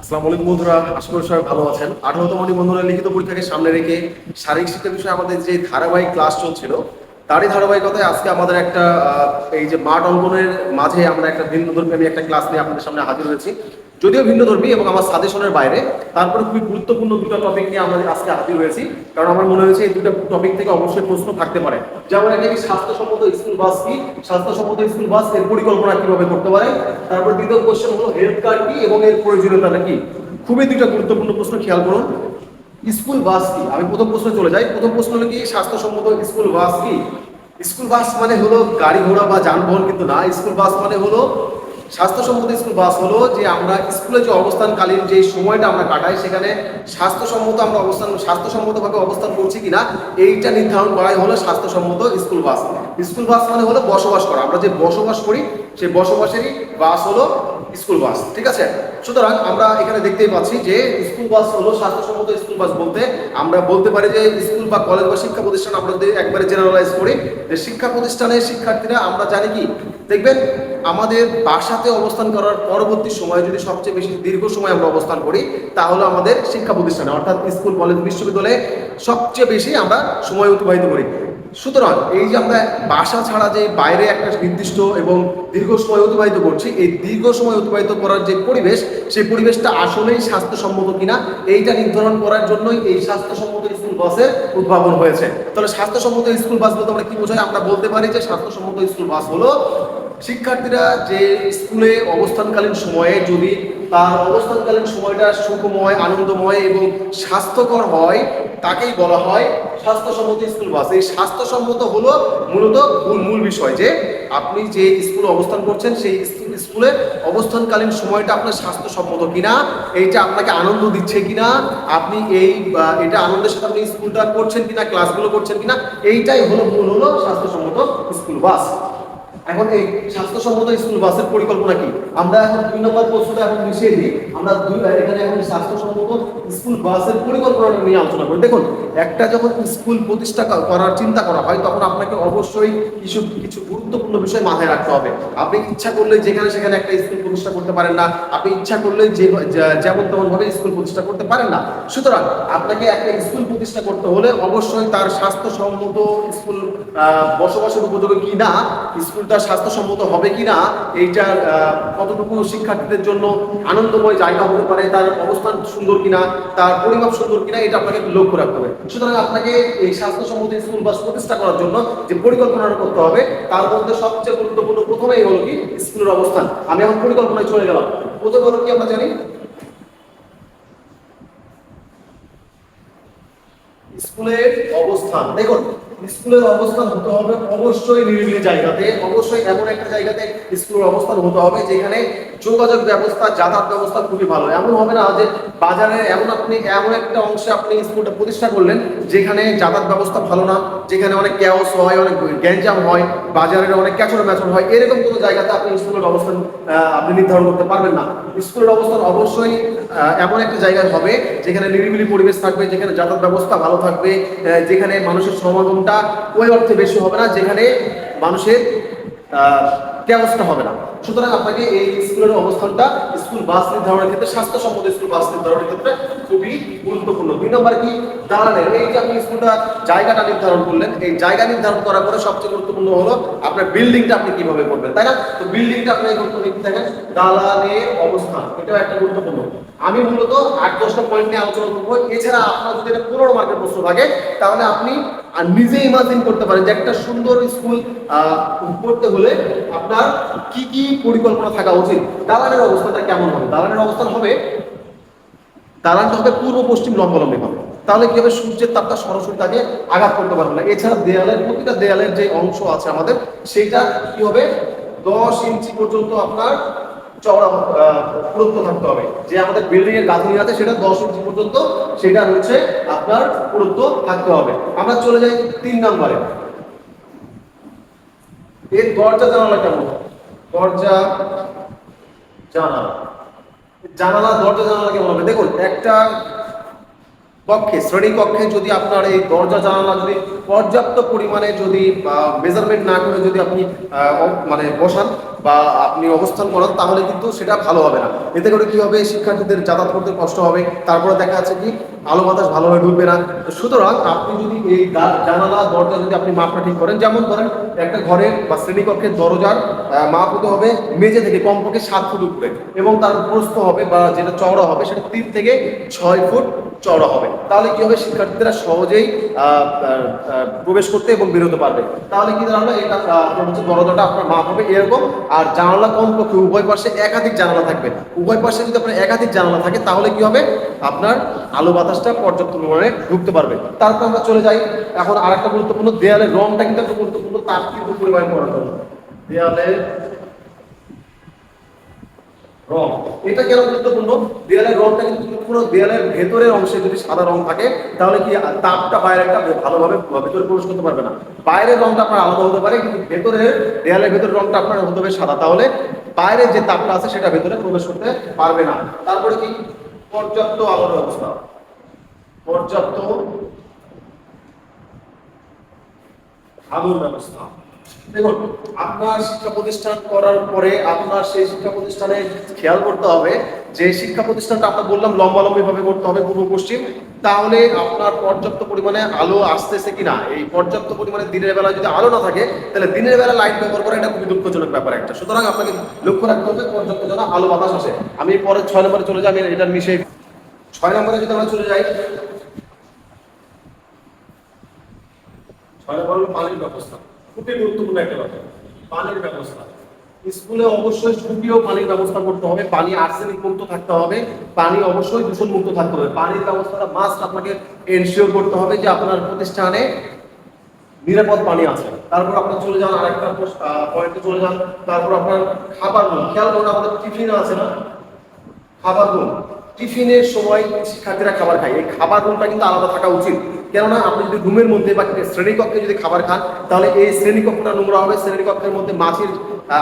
আসসালামু আলাইকুম বন্ধুরা, আশা করি সবাই ভালো আছেন। আঠারোতম নিবন্ধনের লিখিত পরীক্ষাকে সামনে রেখে শারীরিক শিক্ষা বিষয়ে আমাদের যে ধারাবাহিক ক্লাস চলছিল, তারই ধারাবাহিকতায় আজকে আমাদের একটা এই যে মাঠ অঙ্কনের মাঝে আমরা একটা ভিন্ন ধর্মী আমি একটা ক্লাস নিয়ে আপনাদের সামনে হাজির হয়েছি। যদিও ভিন্ন ধর্মী এবং আমার সাজেশনের বাইরে, তারপরে খুবই গুরুত্বপূর্ণ দুটো টপিক নিয়ে আমরা আজকে হাজির হয়েছি। কারণ আমার মনে হয়েছে এই দুটো টপিক থেকে অবশ্যই প্রশ্ন থাকতে পারে। যেমন কি স্বাস্থ্যসম্মত স্কুল বাস কি? স্বাস্থ্যসম্মত স্কুল বাসের পরিকল্পনা কীভাবে করতে পারে? তারপর দ্বিতীয় কোশ্চেন হলো হেলথ কার্ড কি এবং এর প্রয়োজনীয়তাটা কি? খুবই দুটো গুরুত্বপূর্ণ প্রশ্ন খেয়াল করুন। স্কুল বাস কি? আমি প্রথম প্রশ্নে চলে যাই। প্রথম প্রশ্ন হলো কি, স্বাস্থ্যসম্মত স্কুল বাস কি? স্কুল বাস মানে হলো গাড়ি ঘোড়া বা যানবাহন কিন্তু না। স্কুল বাস মানে হলো স্বাস্থ্যসম্মত স্কুল বাস হলো যে আমরা স্কুলে যে অবস্থানকালীন যে সময়টা আমরা কাটাই, সেখানে স্বাস্থ্যসম্মত আমরা অবস্থান স্বাস্থ্যসম্মতভাবে অবস্থান করছি কিনা, এইটা নির্ধারণ করাই হলো স্বাস্থ্যসম্মত স্কুল বাস। স্কুল বাস মানে হলো বসবাস করা। আমরা যে বসবাস করি সেই বসবাসেরই বাস হলো স্কুল বাস, ঠিক আছে? সুতরাং আমরা এখানে দেখতেই পাচ্ছি যে স্কুল বাস হলো স্বাস্থ্যসম্মত স্কুল বাস বলতে আমরা বলতে পারি যে স্কুল বা কলেজ বা শিক্ষা প্রতিষ্ঠান আমরা একবারে জেনারেলাইজ করি, যে শিক্ষা প্রতিষ্ঠানে শিক্ষার্থীরা আমরা জানি কি? দেখবেন, আমাদের বাসাতে অবস্থান করার পরবর্তী সময় যদি সবচেয়ে বেশি দীর্ঘ সময় আমরা অবস্থান করি, তাহলে আমাদের শিক্ষা প্রতিষ্ঠানে, অর্থাৎ স্কুল, কলেজ, বিশ্ববিদ্যালয়ে সবচেয়ে বেশি আমরা সময় অতিবাহিত করি। সুতরাং এই যে আমরা বাসা ছাড়া যে বাইরে একটা নির্দিষ্ট এবং দীর্ঘ সময় অতিবাহিত করছি, এই দীর্ঘ সময় অতিবাহিত করার যে পরিবেশ, সেই পরিবেশটা আসলেই স্বাস্থ্যসম্মত কিনা, এইটা নির্ধারণ করার জন্যই এই স্বাস্থ্যসম্মত স্কুল বাসের উদ্ভাবন হয়েছে। তাহলে স্বাস্থ্যসম্মত স্কুল বাস বলতে আমরা কি বোঝাই? আমরা বলতে পারি যে স্বাস্থ্যসম্মত স্কুল বাস হলো শিক্ষার্থীরা যে স্কুলে অবস্থানকালীন সময়ে যদি তার অবস্থানকালীন সময়টা সুখময়, আনন্দময় এবং স্বাস্থ্যকর হয়, তাকেই বলা হয় স্বাস্থ্যসম্মত স্কুল বাস। এই স্বাস্থ্যসম্মত হলো মূলত মূল মূল বিষয় যে আপনি যে স্কুলে অবস্থান করছেন, সেই স্কুল- অবস্থানকালীন সময়টা আপনার স্বাস্থ্যসম্মত কিনা, এইটা আপনাকে আনন্দ দিচ্ছে কিনা, আপনি এই এটা আনন্দের সাথে আপনি স্কুলটা করছেন কিনা, ক্লাসগুলো করছেন কিনা, এইটাই হলো, মূল হলো স্বাস্থ্যসম্মত স্কুল বাস। এখন এই স্বাস্থ্যসম্মত স্কুল বাসের পরিকল্পনা কি? আমরা এখন দুই নম্বর প্রশ্নটা এখন মিশিয়ে দিই। আমরা দুই এখানে এখন স্বাস্থ্যসম্মত স্কুল বাসের পরিকল্পনাটা নিয়ে আলোচনা করি। দেখুন, একটা যখন স্কুল প্রতিষ্ঠা করার চিন্তা করা হয়, তখন আপনাকে অবশ্যই কিছু কিছু গুরুত্বপূর্ণ বিষয় মাথায় রাখতে হবে। আপনি ইচ্ছা করলে যেখানে সেখানে একটা স্কুল প্রতিষ্ঠা করতে পারেন না। আপনি ইচ্ছা করলে যে যেমন ভাবে স্কুল প্রতিষ্ঠা করতে পারেন না। সুতরাং আপনাকে একটা স্কুল প্রতিষ্ঠা করতে হলে অবশ্যই তার স্বাস্থ্যসম্মত স্কুল বসবাসের উপযোগী কি না, স্কুলটা স্বাস্থ্যসম্মত হবে কি না এইটার কতটুকু শিক্ষার্থীদের জন্য আনন্দময় জায়গা হতে পারে, তার অবস্থান সুন্দর কিনা, তার পরিমাপ সুন্দর কিনা, এটা আপনাকে লক্ষ্য রাখতে হবে। সুতরাং আপনাকে এই স্বাস্থ্যসম্মত স্কুল বাস প্রতিষ্ঠা করার জন্য যে পরিকল্পনাটা করতে হবে, তার মধ্যে সবচেয়ে গুরুত্বপূর্ণ প্রথমেই হলো কি, স্কুলের অবস্থান। আমি এখন পরিকল্পনায় চলে গেলাম। প্রথমে হলো কি আমরা জানি? স্কুলের অবস্থান। দেখুন স্কুলের অবস্থান হতে হবে অবশ্যই নিরিবিলি জায়গাতে, অবশ্যই এমন একটা জায়গাতে স্কুলের অবস্থান হতে হবে যেখানে যোগাযোগ ব্যবস্থা, যাতায়াত ব্যবস্থা খুবই ভালো। এমন হবে না যে বাজারে এমন আপনি, এমন একটা অংশে আপনি স্কুলটা প্রতিষ্ঠা করলেন যেখানে যাতায়াত ব্যবস্থা ভালো না, যেখানে অনেক ক্যাওস হয়, অনেক গ্যাঞ্জাম হয়, বাজারের অনেক ক্যাচর ম্যাচর হয়, এরকম কোনো জায়গাতে আপনি স্কুলের অবস্থান আপনি নির্ধারণ করতে পারবেন না। স্কুলের অবস্থান অবশ্যই এমন একটা জায়গায় হবে যেখানে নিরিবিলি পরিবেশ থাকবে, যেখানে যাতায়াত ব্যবস্থা ভালো থাকবে যেখানে মানুষের সমাগমটা ওই অর্থে বেশি হবে না, যেখানে মানুষের ব্যবস্থা হবে না। সুতরাং আপনাকে এই স্কুলের অবস্থানটা স্কুল বাস নির্ধারণের ক্ষেত্রে স্বাস্থ্যসম্মত স্কুল বাস নির্ধারণের ক্ষেত্রে খুবই গুরুত্বপূর্ণ। দুই নম্বর কি? দালানের এই যে আপনি স্কুলটা জায়গাটা নির্ধারণ করলেন, এই জায়গা নির্ধারণ করার পরে সবচেয়ে গুরুত্বপূর্ণ হলো আপনার বিল্ডিংটা আপনি কীভাবে করবেন, তাই না? তো বিল্ডিংটা আপনি গুরুত্বপূর্ণ দেখেন দালানের অবস্থান, এটাও একটা গুরুত্বপূর্ণ। আমি মূলত আট দশটা পয়েন্ট নিয়ে আলোচনা করব। এছাড়া আপনার যদি এটা পনেরো মার্কের প্রশ্ন থাকে, তাহলে আপনি আর নিজে ইমাজিন করতে পারেন যে একটা সুন্দর স্কুল করতে হলে আপনার কি কি পরিকল্পনা থাকা উচিত? দালানের অবস্থাটা কেমন হবে? দালানের অবস্থান হবে, দালানটা হবে পূর্ব পশ্চিম লম্বালম্বী হবে। তাহলে কি হবে? সূর্যের তাপটা সরাসরি তাকে আঘাত করতে পারবে না। এছাড়া দেয়ালের, প্রতিটা দেয়ালের যে অংশ আছে আমাদের সেটা কি হবে? দশ ইঞ্চি পর্যন্ত আপনার চওড়া পুরুত্ব থাকতে হবে। যে আমাদের বিল্ডিং এর গাঁথনি আছে, সেটা দশ ইঞ্চি পর্যন্ত, সেটা হচ্ছে আপনার পুরুত্ব থাকতে হবে। আমরা চলে যাই তিন নম্বরে। এর দরজা জানালা কেমন দরজা জানালা। জানালা, দরজা জানালা কেমন হবে? দেখুন, একটা কক্ষে, শ্রেণি কক্ষে যদি আপনার এই দরজা জানালা যদি পর্যাপ্ত পরিমাণে যদি মেজারমেন্ট না করে যদি আপনি মানে বসান বা আপনি অবস্থান করেন, তাহলে কিন্তু সেটা ভালো হবে না। এতে করে কি হবে? শিক্ষার্থীদের যাতায়াত করতে কষ্ট হবে। তারপরে দেখা যাচ্ছে কি, আলো বাতাস ভালোভাবে ঢুকবে না। সুতরাং আপনি যদি এই জানালা, দরজা যদি আপনি মাপটা ঠিক করেন, যেমন ধরেন একটা ঘরের বা শ্রেণীকক্ষের দরজার মাপ হতে হবে মেঝে থেকে কমপক্ষে সাত ফুট উপরে এবং তার প্রস্থ হবে বা যেটা চওড়া হবে, সেটা তিন থেকে ছয় ফুট চওড়া হবে। তাহলে কি হবে? শিক্ষার্থীরা সহজেই প্রবেশ করতে এবং বেরোতে পারবে। তাহলে কি দাঁড়াল? এটা হচ্ছে দরজাটা আপনার মাপ হবে এরকম আর জানালা কমপক্ষে উভয় পাশে একাধিক জানালা থাকবে। উভয় পাশে যদি আপনার একাধিক জানালা থাকে, তাহলে কি হবে? আপনার আলো বাতাসটা পর্যাপ্ত পরিমাণে ঢুকতে পারবে। তারপর আমরা চলে যাই। এখন আরেকটা গুরুত্বপূর্ণ, দেয়ালের রংটা কিন্তু একটা গুরুত্বপূর্ণ, তার কিন্তু পরিমাণ করার জন্য দেয়ালের রং। এটা কেন গুরুত্বপূর্ণ? দেয়ালের রংটা কিন্তু গুরুত্বপূর্ণ। দেয়ালের ভেতরের অংশে যদি সাদা রং থাকে, তাহলে কি তাপটা বাইরেটা ভালোভাবে ভেতরে প্রবেশ করতে পারবে না। বাইরের রংটা আপনার আলাদা হতে পারে, কিন্তু ভেতরের, দেয়ালের ভেতরের রংটা আপনার হতে হবে সাদা। তাহলে বাইরে যে তাপটা আছে, সেটা ভেতরে প্রবেশ করতে পারবে না। তারপরে কি? পর্যাপ্ত আলোর ব্যবস্থা। পর্যাপ্ত আলোর ব্যবস্থা। দেখুন, আপনার শিক্ষা প্রতিষ্ঠান করার পরে আপনার সেই শিক্ষা প্রতিষ্ঠানে খেয়াল করতে হবে যে শিক্ষা প্রতিষ্ঠানটা আমরা বললাম ভাবে করতে হবে পূর্ব পশ্চিম, তাহলে আপনার পর্যাপ্ত পরিমাণে আলো আসতেছে কিনা? এই পর্যাপ্ত পরিমাণে দিনের বেলা যদি আলো না থাকে, তাহলে দিনের বেলা লাইট ব্যবহার করা এটা খুবই দুঃখজনক ব্যাপার একটা। সুতরাং আপনাকে লক্ষ্য রাখতে হবে পর্যাপ্ত যেন আলো বাতাস আসে। আমি পরে ছয় নম্বরে চলে যাই, আমি এটা মিশে ছয় নম্বরে যদি আমরা চলে যাই, ছয় নম্বর হলো পানির ব্যবস্থা। খুবই গুরুত্বপূর্ণ একটা ব্যাপার, পানির ব্যবস্থা। স্কুলে অবশ্যই সুপীয় পানির ব্যবস্থা করতে হবে, পানি আর্সেনিক মুক্ত থাকতে হবে, পানি অবশ্যই দূষণ মুক্ত থাকতে হবে। পানির ব্যবস্থাটা মাস্ট আপনাকে এনশিওর করতে হবে যে আপনার প্রতিষ্ঠানে নিরাপদ পানি আছে। তারপর আপনি চলে যান, আরেকটা পয়েন্টে চলে যান। তারপর আপনার খাবার গুণ খেয়াল করুন আমাদের টিফিন আছে না? খাবার গুণ টিফিনের সময় শিক্ষার্থীরা খাবার খায়। এই খাবার গুণটা কিন্তু আলাদা থাকা উচিত। কেননা আপনি যদি রুমের মধ্যে বা শ্রেণীকক্ষে যদি খাবার খান, তাহলে এই শ্রেণীকক্ষটা নোংরা হবে, শ্রেণীকক্ষের মধ্যে মাছির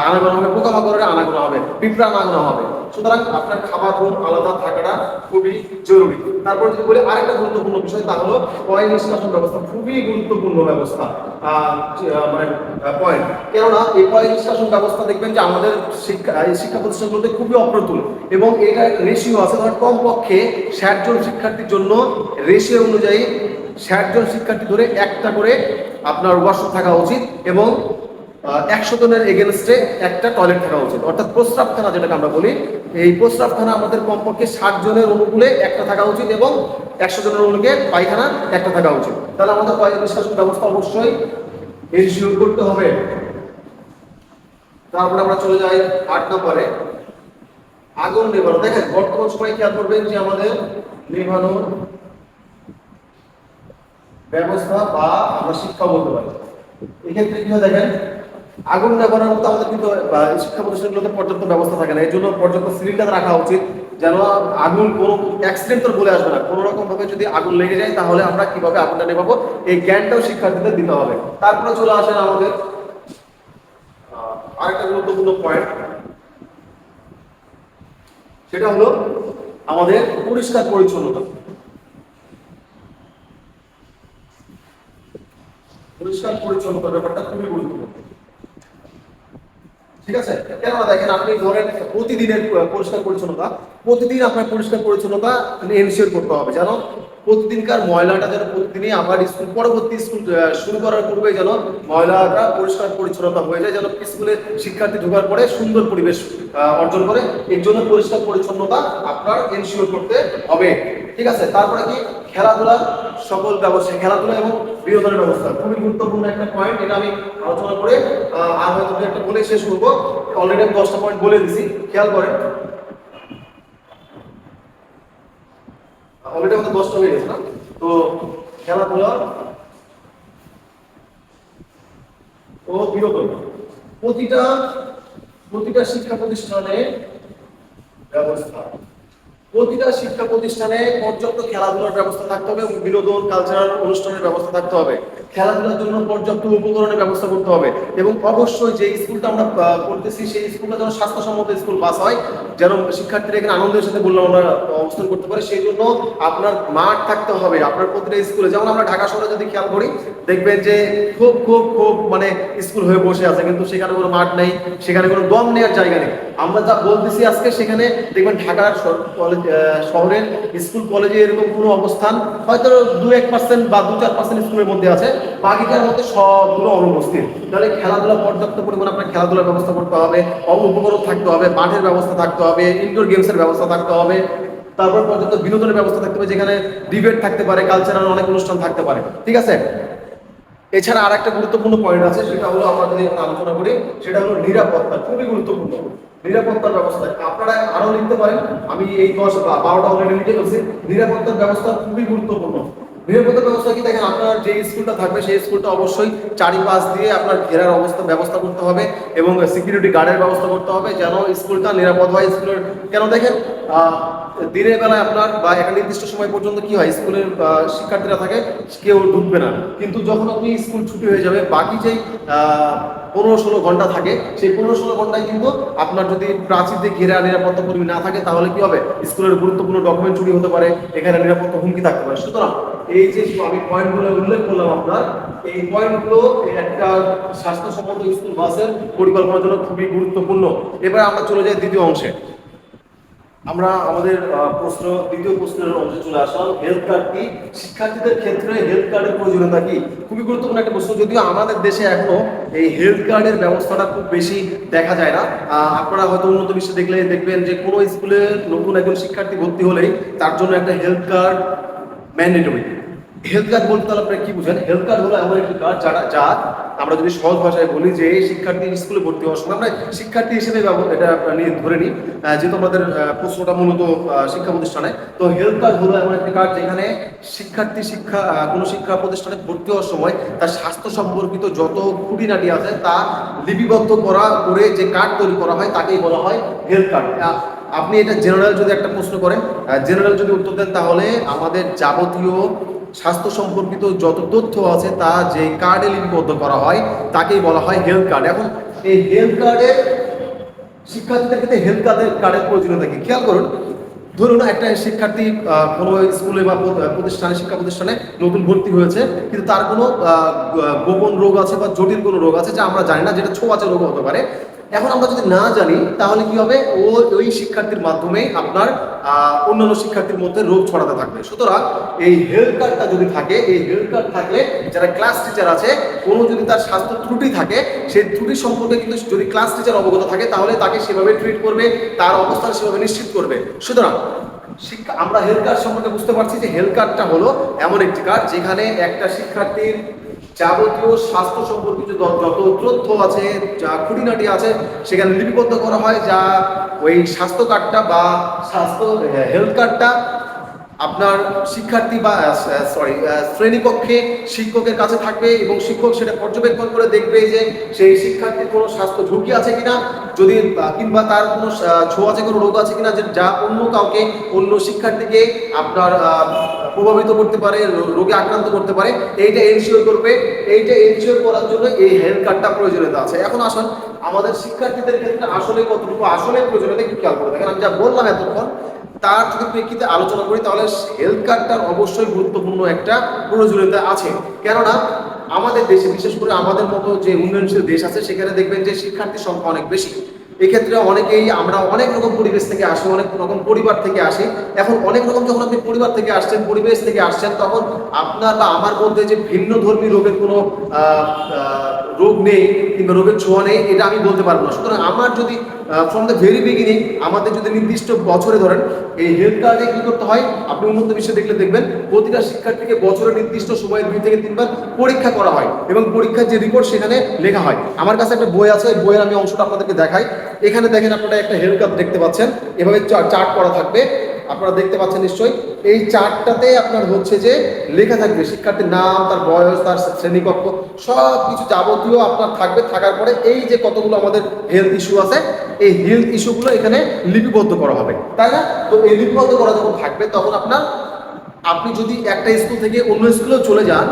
আনাগোনা হবে, পোকামাকড়ের আনাগোনা হবে পিঁপড়া আনাগোনা হবে। সুতরাং আপনার খাবার রুম আলাদা থাকাটা খুবই জরুরি। তারপর যদি বলি আরেকটা গুরুত্বপূর্ণ বিষয়, তা হলো পয় নিষ্কাশন ব্যবস্থা, খুবই গুরুত্বপূর্ণ ব্যবস্থা মানে পয়েন্ট কেননা এই পয় নিষ্কাশন ব্যবস্থা দেখবেন যে আমাদের শিক্ষা শিক্ষা প্রতিষ্ঠানগুলোতে খুবই অপ্রতুল এবং এটা রেশিও আছে, ধর কমপক্ষে ষাট জন শিক্ষার্থীর জন্য রেশিও অনুযায়ী ষাট জন শিক্ষার্থী ধরে একটা করে আপনার ওয়াশরুম থাকা উচিত এবং একশো জনের এগেনস্টে একটা টয়লেট থাকা উচিত। অর্থাৎ প্রস্রাবখানা যেটাকে আমরা বলি, এই প্রস্রাবখানা আমাদের কমপক্ষে ষাট জনের অনুকূলে একটা থাকা উচিত এবং একশো জনের অনুকূলে পায়খানা একটা থাকা উচিত। তাহলে আমাদের পয়লা নিষ্কাশন ব্যবস্থা অবশ্যই এনশিওর করতে হবে। তারপরে আমরা চলে যাই আট নম্বরে। আগুন নেভানো দেখেন, বর্তমান সময় খেয়াল করবেন যে আমাদের নেভানোর ব্যবস্থা বা আমরা শিক্ষা বলতে পারি। এক্ষেত্রে কি হয় দেখেন, আগুন নেভানোর মতো আমাদের কিন্তু শিক্ষা প্রতিষ্ঠানগুলোতে পর্যাপ্ত ব্যবস্থা থাকে না। এই জন্য পর্যাপ্ত সিলিন্ডার রাখা উচিত, যেন আগুন কোনো অ্যাক্সিডেন্ট তো বলে আসবে না। কোনো রকম ভাবে যদি আগুন লেগে যায়, তাহলে আমরা কীভাবে আগুনটা নেভাবো? এই জ্ঞানটাও শিক্ষার্থীদের দিতে হবে। তারপরে চলে আসেন আমাদের আরেকটা গুরুত্বপূর্ণ পয়েন্ট সেটা হলো আমাদের পরিষ্কার পরিচ্ছন্নতা। পরিষ্কার পরিচ্ছন্নতার ব্যাপারটা খুবই গুরুত্বপূর্ণ। ঠিক আছে? কেননা দেখেন, আপনি ধরেন প্রতিদিনের পরিষ্কার পরিচ্ছন্নতা, প্রতিদিন আপনার পরিষ্কার পরিচ্ছন্নতা এনশিওর করতে হবে, যেন প্রতিদিনকার ময়লাটা যেন প্রতিদিনই আমার স্কুল, পরবর্তী স্কুল শুরু করার পূর্বে যেন ময়লাটা পরিষ্কার পরিচ্ছন্নতা হয়ে যায়, যেন স্কুলে শিক্ষার্থী ঢোকার পরে সুন্দর পরিবেশ অর্জন করে। এর জন্য পরিষ্কার পরিচ্ছন্নতা আপনার এনশিওর করতে হবে। ঠিক আছে? তারপরে কি? খেলাধুলা সকল ব্যবস্থা, খেলাধুলা এবং বিনোদনের ব্যবস্থা। খুবই গুরুত্বপূর্ণ একটা পয়েন্ট এটা আমি আলোচনা করে আর হয়তো একটা বলে শেষ করব। অলরেডি আমি দশটা পয়েন্ট বলে দিছি, খেয়াল করেন। অলরেডি আমাদের দশটা হয়ে গেছে না? তো খেলাধুলা ও বিনোদন, প্রতিটা প্রতিটা শিক্ষা প্রতিষ্ঠানে ব্যবস্থা। প্রতিটা শিক্ষা প্রতিষ্ঠানে পর্যাপ্ত খেলাধুলার ব্যবস্থা থাকতে হবে এবং বিনোদন কালচারাল অনুষ্ঠানের ব্যবস্থা থাকতে হবে। খেলাধুলার জন্য পর্যাপ্ত উপকরণের ব্যবস্থা করতে হবে এবং অবশ্যই যে স্কুলটা আমরা পড়তেছি সেই স্কুলটা যেন স্বাস্থ্যসম্মত স্কুল বাস হয়, যেন শিক্ষার্থীরা এখানে আনন্দের সাথে বললাম আমরা অবস্থান করতে পারে। সেই জন্য আপনার মাঠ থাকতে হবে। আপনার প্রতিটা স্কুলে, যেমন আমরা ঢাকা শহরে যদি খেয়াল করি, দেখবেন যে খুব খুব খুব মানে স্কুল হয়ে বসে আছে, কিন্তু সেখানে কোনো মাঠ নেই, সেখানে কোনো দম নেওয়ার জায়গা নেই। আমরা যা বলতেছি আজকে সেখানে দেখবেন ঢাকার কলেজ শহরের স্কুল কলেজে এরকম কোনো অবস্থান হয়তো দু এক পার্সেন্ট বা দু চার পার্সেন্ট স্কুলের মধ্যে আছে। বাকিটার মধ্যে সবগুলো অনুপস্থিত। তাহলে খেলাধুলা পর্যাপ্ত পরিমাণে আপনার খেলাধুলার ব্যবস্থা করতে হবে অব- উপকরণ থাকতে হবে, মাঠের ব্যবস্থা থাকতে হবে ইনডোর গেমসের ব্যবস্থা থাকতে হবে, তারপর পর্যন্ত বিনোদনের ব্যবস্থা থাকতে হবে, যেখানে ডিবেট থাকতে পারে কালচারাল অনেক অনুষ্ঠান থাকতে পারে। ঠিক আছে? এছাড়া আর একটা গুরুত্বপূর্ণ পয়েন্ট আছে, সেটা হলো আমরা যদি আলোচনা করি, সেটা হলো নিরাপত্তা, খুবই গুরুত্বপূর্ণ। নিরাপত্তার ব্যবস্থা আপনারা আরও লিখতে পারেন, আমি এই দশ বা বারোটা অলরেডি লিখে ফেলছি। নিরাপত্তার ব্যবস্থা খুবই গুরুত্বপূর্ণ। নিরাপত্তা ব্যবস্থা কি? দেখেন, আপনার যে স্কুলটা থাকবে, সেই স্কুলটা অবশ্যই চারিপাশ দিয়ে আপনার ঘেরার অবস্থা, ব্যবস্থা করতে হবে এবং সিকিউরিটি গার্ডের ব্যবস্থা করতে হবে যেন স্কুলটা নিরাপদ হয় স্কুলের। কেন দেখেন দিনের বেলায় আপনার বা একটা নির্দিষ্ট সময় পর্যন্ত কি হয়? স্কুলের শিক্ষার্থীরা থাকে, কেউ ঢুকবে না। কিন্তু যখন আপনি স্কুল ছুটি হয়ে যাবে, বাকি যেই পনেরো ষোলো ঘণ্টা থাকে, সেই পনেরো ষোলো ঘন্টায় কিন্তু আপনার যদি প্রাচীর দিয়ে ঘেরা নিরাপত্তা কর্মী না থাকে, তাহলে কি হবে? স্কুলের গুরুত্বপূর্ণ ডকুমেন্ট চুরি হতে পারে, এখানে নিরাপত্তা হুমকি থাকতে পারে। সুতরাং এই যে আমি পয়েন্টগুলো উল্লেখ করলাম আপনার, এই পয়েন্টগুলো একটা স্বাস্থ্যসম্মত স্কুল বাসের পরিকল্পনার জন্য খুবই গুরুত্বপূর্ণ। এবার আমরা চলে যাই দ্বিতীয় অংশে। আমরা আমাদের প্রশ্ন, দ্বিতীয় প্রশ্নের অংশে চলে আসলাম। হেলথ কার্ড কি? শিক্ষার্থীদের ক্ষেত্রে হেলথ কার্ডের প্রয়োজনীয়তা কি? খুবই গুরুত্বপূর্ণ একটা প্রশ্ন, যদিও আমাদের দেশে এখনও এই হেলথ কার্ডের ব্যবস্থাটা খুব বেশি দেখা যায় না। আপনারা হয়তো উন্নত বিশ্বে দেখলে দেখবেন যে কোনো স্কুলে নতুন একজন শিক্ষার্থী ভর্তি হলেই তার জন্য একটা health card mandatory health card বলতে তাহলে আপনারা কি বুঝেন? হেলথ কার্ড হলো এমন একটি কার্ড যারা যা আমরা যদি সহজ ভাষায় বলি যে শিক্ষার্থী স্কুলে ভর্তি হওয়ার সময় আমরা শিক্ষার্থী হিসেবে এটা নিয়ে ধরে নিই যেহেতু আমাদের প্রশ্নটা মূলত শিক্ষা প্রতিষ্ঠানে, তো হেলথ কার্ড হলো এমন একটি কার্ড যেখানে শিক্ষার্থী শিক্ষা কোনো শিক্ষা প্রতিষ্ঠানে ভর্তি হওয়ার সময় তার স্বাস্থ্য সম্পর্কিত যত খুঁটিনাটি আছে তা লিপিবদ্ধ করা করে যে কার্ড তৈরি করা হয় তাকেই বলা হয় হেলথ কার্ড। আপনি এটা জেনারেল যদি একটা প্রশ্ন করেন জেনারেল যদি উত্তর দেন তাহলে আমাদের যাবতীয় স্বাস্থ্য সম্পর্কিত যত তথ্য আছে তা যে কার্ডে লিপিবদ্ধ করা হয়, তাকেই বলা হয় হেলথ কার্ড এখন এই হেলথ কার্ডে শিক্ষার্থীদের ক্ষেত্রে হেলথ কার্ডের কার্ডের প্রয়োজনীয়তা কি? খেয়াল করুন, ধরুন একটা শিক্ষার্থী কোনো স্কুলে বা প্রতিষ্ঠানে, শিক্ষা প্রতিষ্ঠানে নতুন ভর্তি হয়েছে, কিন্তু তার কোনো গোপন রোগ আছে বা জটিল কোনো রোগ আছে, যা আমরা জানি না, যেটা ছোঁয়াচে রোগ হতে পারে। এখন আমরা যদি না জানি, তাহলে কি হবে? ও ওই শিক্ষার্থীর মাধ্যমে আপনার অন্যান্য শিক্ষার্থীর মধ্যে রোগ ছড়াতে থাকবে। সুতরাং এই হেলথ কার্ডটা যদি থাকে, এই হেলথ কার্ড থাকলে যারা ক্লাস টিচার আছে, কোনো যদি তার স্বাস্থ্য ত্রুটি থাকে, সেই ত্রুটি সম্পর্কে কিন্তু যদি ক্লাস টিচার অবগত থাকে, তাহলে তাকে সেভাবে ট্রিট করবে, তার অবস্থান সেভাবে নিশ্চিত করবে। সুতরাং শিক্ষা, আমরা হেলথ কার্ড সম্পর্কে বুঝতে পারছি যে হেলথ কার্ডটা হলো এমন একটি কার্ড যেখানে একটা শিক্ষার্থীর যাবতীয় স্বাস্থ্য সম্পর্কিত যত তথ্য আছে, যা খুঁটিনাটি আছে, সেখানে লিপিবদ্ধ করা হয়, যা ওই স্বাস্থ্য কার্ডটা বা স্বাস্থ্য হেলথ কার্ডটা আপনার শিক্ষার্থী বা সরি শ্রেণীকক্ষে শিক্ষকের কাছে থাকবে এবং শিক্ষক সেটা পর্যবেক্ষণ করে দেখবে যে সেই শিক্ষার্থীর কোনো স্বাস্থ্য ঝুঁকি আছে কিনা, যদি কিংবা তার কোনো ছোঁয়াচে কোনো রোগ আছে কিনা, যে, যা অন্য কাউকে, অন্য শিক্ষার্থীকে আপনার প্রভাবিত করতে পারে রোগে আক্রান্ত করতে পারে, এইটা এনশিওর করবে, এইটা এনশিওর করার জন্য এই হেলথ কার্ডটা প্রয়োজনীয়তা আছে। এখন আসুন, আমাদের শিক্ষার্থীদের ক্ষেত্রে আসলে কতটুকু, আসলে প্রয়োজনীয়তা একটু খেয়াল করে দেখেন, আমি যা বললাম এতক্ষণ, তার যদি প্রেক্ষিতে আলোচনা করি, তাহলে হেলথ কার্ডটার অবশ্যই গুরুত্বপূর্ণ একটা প্রয়োজনীয়তা আছে। কেননা, আমাদের দেশে, বিশেষ করে আমাদের মতো যে উন্নয়নশীল দেশ আছে, সেখানে দেখবেন যে শিক্ষার্থীর সংখ্যা অনেক বেশি। এক্ষেত্রে অনেকেই আমরা অনেক রকম পরিবেশ থেকে আসি, অনেক রকম পরিবার থেকে আসি। এখন অনেক রকম যখন আপনি পরিবার থেকে আসছেন, পরিবেশ থেকে আসছেন, তখন আপনার বা আমার মধ্যে যে ভিন্ন ধর্মী রোগের কোনো রোগ নেই কিংবা রোগের ছোঁয়া নেই, এটা আমি বলতে পারব না। সুতরাং আমার যদি ফ্রম দ্য ভেরি বিগিনিং আমাদের যদি নির্দিষ্ট বছরে ধরেন, এই হেলথ কার্ডে কি করতে হয়? আপনি উন্নত বিশ্বে দেখলে দেখবেন, প্রতিটা শিক্ষার্থীকে বছরের নির্দিষ্ট সময়ে দুই থেকে তিনবার পরীক্ষা করা হয় এবং পরীক্ষার যে রিপোর্ট সেখানে লেখা হয়। আমার কাছে একটা বই আছে বইয়ের আমি অংশটা আপনাদেরকে দেখাই। এখানে দেখেন আপনারা একটা হেলথ কার্ড দেখতে পাচ্ছেন। এভাবে চার্ট করা থাকবে। আপনারা দেখতে পাচ্ছেন নিশ্চয়ই, এই চারটাতে আপনার হচ্ছে যে লেখা থাকবে, শিক্ষার্থীর নাম, তার বয়স, তার শ্রেণীকক্ষ সব কিছু যাবতীয় আপনার থাকবে। থাকার পরে এই যে কতগুলো আমাদের হেলথ ইস্যু আছে, এই হেলথ ইস্যুগুলো এখানে লিপিবদ্ধ করা হবে। তাই না? তো এই লিপিবদ্ধ করা যখন থাকবে, তখন আপনার, আপনি যদি একটা স্কুল থেকে অন্য স্কুলেও চলে যান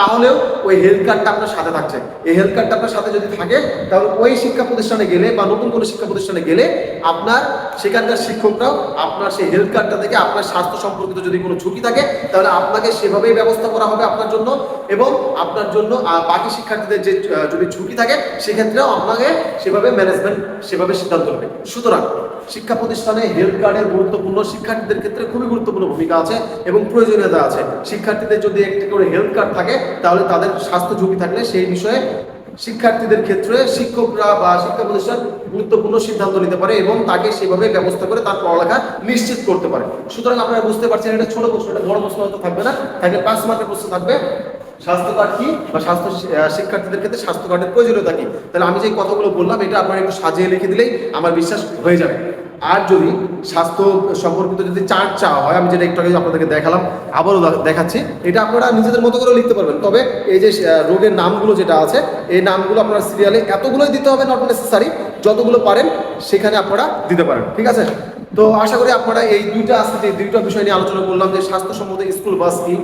তাহলেও ওই হেলথ কার্ডটা আপনার সাথে থাকছে। এই হেলথ কার্ডটা আপনার সাথে যদি থাকে, তাহলে ওই শিক্ষা প্রতিষ্ঠানে গেলে বা নতুন কোনো শিক্ষা প্রতিষ্ঠানে গেলে আপনার সেখানকার শিক্ষকরাও আপনার সেই হেলথ কার্ডটা থেকে আপনার স্বাস্থ্য সম্পর্কিত যদি কোনো ঝুঁকি থাকে, তাহলে আপনাকে সেভাবেই ব্যবস্থা করা হবে আপনার জন্য। এবং আপনার জন্য বাকি শিক্ষার্থীদের যে যদি ঝুঁকি থাকে, সেক্ষেত্রেও আপনাকে সেভাবে ম্যানেজমেন্ট সেভাবে সিদ্ধান্ত নেবে। সুতরাং, শিক্ষা প্রতিষ্ঠানে হেলথ কার্ডের গুরুত্বপূর্ণ শিক্ষার্থীদের ক্ষেত্রে খুবই গুরুত্বপূর্ণ ভূমিকা আছে এবং প্রয়োজনীয়তা আছে। শিক্ষার্থীদের যদি একটি করে হেলথ কার্ড থাকে, তাহলে তাদের স্বাস্থ্য ঝুঁকি থাকলে সেই বিষয়ে শিক্ষার্থীদের ক্ষেত্রে শিক্ষকরা বা শিক্ষা প্রতিষ্ঠান গুরুত্বপূর্ণ সিদ্ধান্ত নিতে পারে এবং তাকে সেভাবে ব্যবস্থা করে তার পড়ালেখা নিশ্চিত করতে পারে। সুতরাং আপনারা বুঝতে পারছেন, এটা ছোট প্রশ্ন, এটা বড় প্রশ্ন হয়তো থাকবে না। থাকবে পাঁচ মার্কের প্রশ্ন থাকবে। স্বাস্থ্য কার্ড কি বা স্বাস্থ্য শিক্ষার্থীদের ক্ষেত্রে স্বাস্থ্য কার্ডের প্রয়োজনীয়তা কি? তাহলে আমি যে কথাগুলো বললাম, এটা আপনারা একটু সাজিয়ে লিখে দিলেই আমার বিশ্বাস হয়ে যাবে। আর যদি স্বাস্থ্য সম্পর্কিত যদি চার্ট চাওয়া হয়, আমি যেটা একটু আগে আপনাদেরকে দেখালাম, আবারও দেখাচ্ছি, এটা আপনারা নিজেদের মতো করে লিখতে পারবেন। তবে এই যে রোগের নামগুলো যেটা আছে, এই নামগুলো আপনার সিরিয়ালে এতগুলোই দিতে হবে নট নেসেসারি যতগুলো পারেন সেখানে আপনারা দিতে পারেন, ঠিক আছে? তো আশা করি আপনারা এই দুইটা আজকে যে দুইটা বিষয় নিয়ে আলোচনা করলাম, যে স্বাস্থ্য সম্বন্ধে স্কুল বাস কি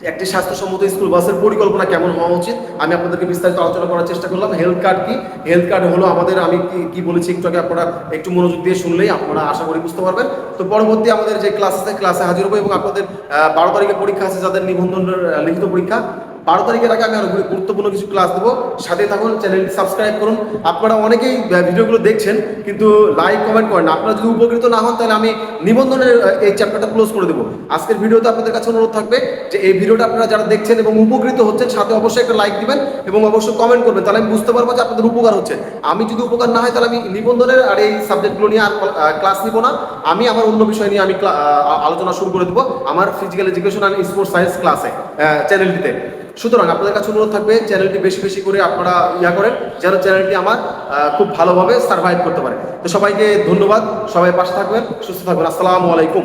একটি স্বাস্থ্যসম্মত স্কুল, বাসের পরিকল্পনা কেমন হওয়া উচিত? আমি আপনাদেরকে বিস্তারিত আলোচনা করার চেষ্টা করলাম। হেলথ কার্ড কি? হেলথ কার্ড হলো আমাদের, আমি কি বলেছি একটু আগে আপনারা একটু মনোযোগ দিয়ে শুনলেই আপনারা আশা করি বুঝতে পারবেন। তো পরবর্তী আমাদের যে ক্লাস আছে ক্লাসে হাজির হব এবং আপনাদের বারো তারিখে পরীক্ষা আছে, যাদের নিবন্ধনের লিখিত পরীক্ষা বারো তারিখের আগে আমি আরও গুরুত্বপূর্ণ কিছু ক্লাস দেবো। সাথে থাকুন চ্যানেলটি সাবস্ক্রাইব করুন। আপনারা অনেকেই ভিডিওগুলো দেখছেন, কিন্তু লাইক কমেন্ট করেন। আপনারা যদি উপকৃত না হন, তাহলে আমি নিবন্ধনের এই চ্যাপ্টারটা ক্লোজ করে দেবো। আজকের ভিডিওতে আপনাদের কাছে অনুরোধ থাকবে যে এই ভিডিওটা আপনারা যারা দেখছেন এবং উপকৃত হচ্ছেন, সাথে অবশ্যই একটা লাইক দিবেন এবং অবশ্যই কমেন্ট করবেন। তাহলে আমি বুঝতে পারব যে আপনাদের উপকার হচ্ছে। আমি যদি উপকার না হয়, তাহলে আমি নিবন্ধনের আর এই সাবজেক্টগুলো নিয়ে আর ক্লাস নিব না। আমি আমার অন্য বিষয় নিয়ে আমি আলোচনা শুরু করে দেবো। আমার physical education and sports science ক্লাসে চ্যানেলটিতে সুতরাং আপনাদের কাছে অনুরোধ থাকবে, চ্যানেলটি বেশি বেশি করে আপনারা ইয়া করেন, যেন চ্যানেলটি আমার খুব ভালোভাবে সার্ভাইভ করতে পারে। তো সবাইকে ধন্যবাদ, সবাই পাশে থাকবেন, সুস্থ থাকবেন, আসসালামু আলাইকুম।